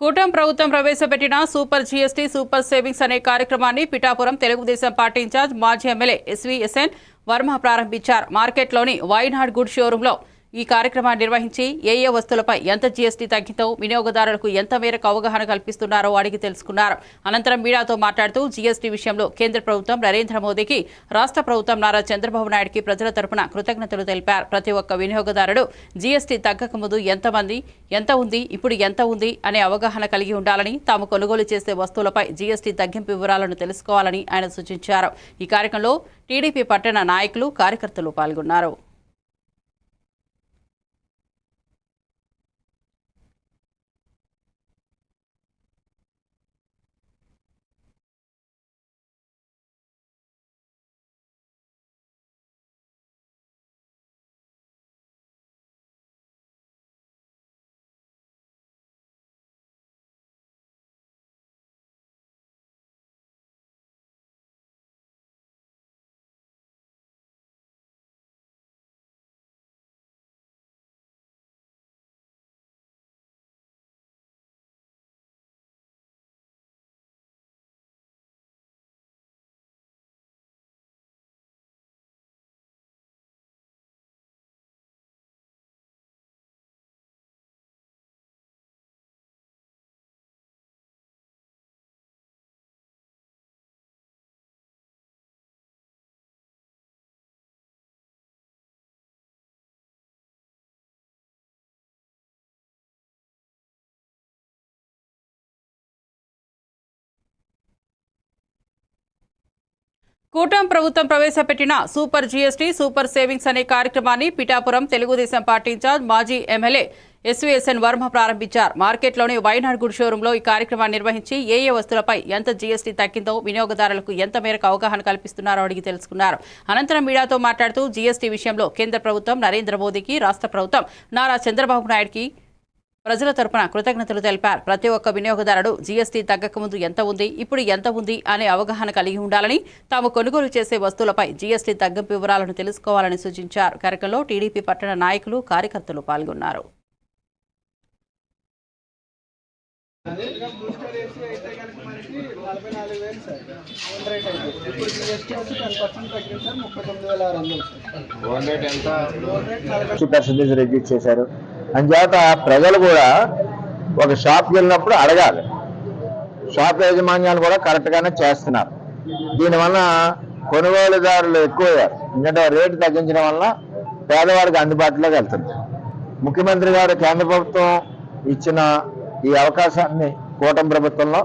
కూటమి ప్రభుత్వం ప్రవేశపెట్టిన సూపర్ జీఎస్టీ సూపర్ సేవింగ్స్ అనే కార్యక్రమాన్ని పిఠాపురం తెలుగుదేశం పార్టీ ఇన్ఛార్జ్ మాజీ ఎమ్మెల్యే ఎస్వీఎస్ఎన్ వర్మ ప్రారంభించారు. మార్కెట్లోని వైనాడ్ గుడ్ షోరూంలో ఈ కార్యక్రమాన్ని నిర్వహించి ఏ ఏ వస్తువులపై ఎంత జీఎస్టీ తగ్గిందో వినియోగదారులకు ఎంత మేరకు అవగాహన కల్పిస్తున్నారో అడిగి తెలుసుకున్నారు. అనంతరం మీడియాతో మాట్లాడుతూ జీఎస్టీ విషయంలో కేంద్ర ప్రభుత్వం నరేంద్ర మోదీకి రాష్ట్ర ప్రభుత్వం నారా చంద్రబాబు నాయుడుకి ప్రజల తరపున కృతజ్ఞతలు తెలిపారు. ప్రతి ఒక్క వినియోగదారుడు జీఎస్టీ తగ్గక ముందు ఎంతమంది ఎంత ఉంది ఇప్పుడు ఎంత ఉంది అనే అవగాహన కలిగి ఉండాలని తాము కొనుగోలు చేసే వస్తువులపై జీఎస్టీ తగ్గింపు వివరాలను తెలుసుకోవాలని ఆయన సూచించారు. ఈ కార్యక్రమంలో టీడీపీ పట్టణ నాయకులు కార్యకర్తలు పాల్గొన్నారు. కూటమి ప్రభుత్వం ప్రవేశపెట్టిన సూపర్ జీఎస్టీ సూపర్ సేవింగ్స్ అనే కార్యక్రమాన్ని పిఠాపురం తెలుగుదేశం పార్టీ ఇన్ఛార్జ్ మాజీ ఎమ్మెల్యే ఎస్వీఎస్ఎన్ వర్మ ప్రారంభించారు. మార్కెట్లోని వైనాడ్ గుడ్ షోరూంలో ఈ కార్యక్రమాన్ని నిర్వహించి ఏ ఏ వస్తువులపై ఎంత జీఎస్టీ తగ్గిందో వినియోగదారులకు ఎంత మేరకు అవగాహన కల్పిస్తున్నారో అడిగి తెలుసుకున్నారు. అనంతరం మీడియాతో మాట్లాడుతూ జీఎస్టీ విషయంలో కేంద్ర ప్రభుత్వం నరేంద్ర మోదీకి రాష్ట్ర ప్రభుత్వం నారా చంద్రబాబు నాయుడుకి ప్రజల తరపున కృతజ్ఞతలు తెలిపారు. ప్రతి ఒక్క వినియోగదారుడు జీఎస్టీ తగ్గకముందు ఎంత ఉంది ఇప్పుడు ఎంత ఉంది అనే అవగాహన కలిగి ఉండాలని తాము కొనుగోలు చేసే వస్తువులపై జీఎస్టీ తగ్గింపు వివరాలను తెలుసుకోవాలని సూచించారు. కార్యక్రమంలో టీడీపీ పట్టణ నాయకులు కార్యకర్తలు పాల్గొన్నారు. బూస్టర్ ఏసీ అయితే కనుక మనకి నలభై నాలుగు వేలు సార్ ఓన్ రేట్ అయితే ఇప్పుడు జిఎస్టీ వచ్చి టెన్ పర్సెంట్ తగ్గింది సార్ ముప్పై తొమ్మిది వేల ఆరు వందలు సార్ ఓన్ రేట్ ఎంత? ఓన్ రేట్ నలభై ఫిఫ్టీ పర్సెంటేజ్ రెడ్యూస్ చేశారు. అంచేత ప్రజలు కూడా ఒక షాప్కి వెళ్ళినప్పుడు అడగాలి. షాప్ యాజమాన్యాలు కూడా కరెక్ట్గానే చేస్తున్నారు. దీనివల్ల కొనుగోలుదారులు ఎక్కువయ్యారు. ఎందుకంటే రేటు తగ్గించడం వల్ల పేదవాడికి అందుబాటులోకి వెళ్తుంది. ముఖ్యమంత్రి గారు కేంద్ర ప్రభుత్వం ఇచ్చిన ఈ అవకాశాన్ని కూటమి ప్రభుత్వంలో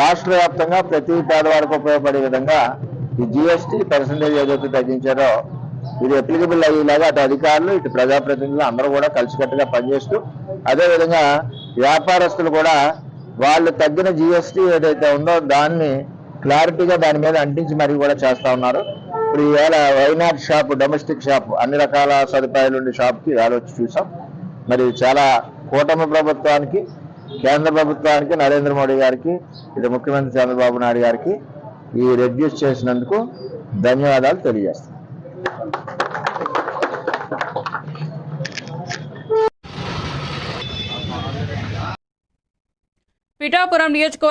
రాష్ట్ర వ్యాప్తంగా ప్రతి పేదవాడికి ఉపయోగపడే విధంగా ఈ జిఎస్టీ పర్సంటేజ్ ఏదైతే తగ్గించారో ఇది అప్లికబుల్ అయ్యేలాగా అటు అధికారులు ఇటు ప్రజాప్రతినిధులు అందరూ కూడా కలిసికట్టుగా పనిచేస్తూ అదేవిధంగా వ్యాపారస్తులు కూడా వాళ్ళు తగ్గిన జిఎస్టీ ఏదైతే ఉందో దాన్ని క్లారిటీగా దాని మీద అంటించి మరి కూడా చేస్తా ఉన్నారు. ఇప్పుడు ఈవేళ వైనాడ్ షాప్ డొమెస్టిక్ షాప్ అన్ని రకాల సదుపాయాలు ఉండే షాప్కి ఈవేళ వచ్చి చూసాం. మరి చాలా కూటమి ప్రభుత్వానికి కేంద్ర ప్రభుత్వానికి నరేంద్ర మోడీ గారికి ఇటు ముఖ్యమంత్రి చంద్రబాబు నాయుడు గారికి ఈ రెడ్యూస్ చేసినందుకు ధన్యవాదాలు తెలియజేస్తాం పిఠాపురం నియోజకవర్గం